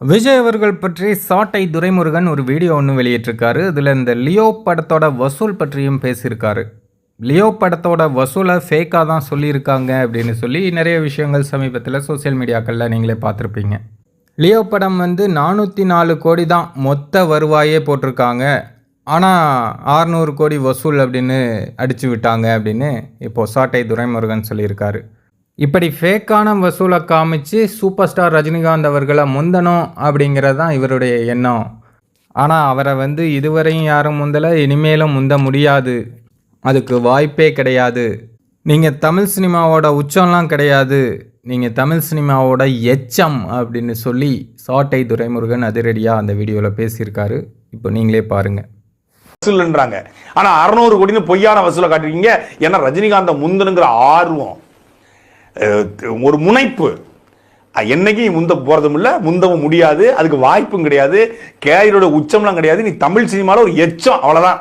விஜய் அவர்கள் பற்றி சாட்டை துரைமுருகன் ஒரு வீடியோ ஒன்று வெளியிட்டிருக்காரு. இதில் இந்த லியோ படத்தோட வசூல் பற்றியும் பேசியிருக்காரு. லியோ படத்தோட வசூலை ஃபேக்காக தான் சொல்லியிருக்காங்க அப்படின்னு சொல்லி நிறைய விஷயங்கள் சமீபத்தில் சோஷியல் மீடியாக்களில் நீங்களே பார்த்துருப்பீங்க. லியோ படம் வந்து நானூற்றி நாலு கோடி தான் மொத்த வருவாயே போட்டிருக்காங்க. ஆனால் ஆறுநூறு கோடி வசூல் அப்படின்னு அடித்து விட்டாங்க அப்படின்னு இப்போது சாட்டை துரைமுருகன் சொல்லியிருக்காரு. இப்படி ஃபேக்கான வசூலை காமிச்சு சூப்பர் ஸ்டார் ரஜினிகாந்த் அவர்களை முந்தணும் அப்படிங்கிறது தான் இவருடைய எண்ணம். ஆனால் அவரை வந்து இதுவரையும் யாரும் முந்தலை இனிமேலும் முந்த முடியாது. அதுக்கு வாய்ப்பே கிடையாது. நீங்கள் தமிழ் சினிமாவோட உச்சம்லாம் கிடையாது. நீங்கள் தமிழ் சினிமாவோட எச்சம் அப்படின்னு சொல்லி சாட்டை துரைமுருகன் அதிரடியாக அந்த வீடியோவில் பேசியிருக்காரு. இப்போ நீங்களே பாருங்கள் வசூல்ன்றாங்க. ஆனா அறுநூறு கோடின்னு பொய்யான வசூலை காட்டுறீங்க ஏன்னா ரஜினிகாந்த முந்தனுங்கிற ஆர்வம் ஒரு முனைப்பு. என்னைக்கும் முந்த போகிறதும் இல்லை முந்தவும் முடியாது அதுக்கு வாய்ப்பும் கிடையாது கேரியரோட உச்சம்லாம் கிடையாது நீ தமிழ் சினிமாவில் ஒரு எச்சம் அவ்வளோதான்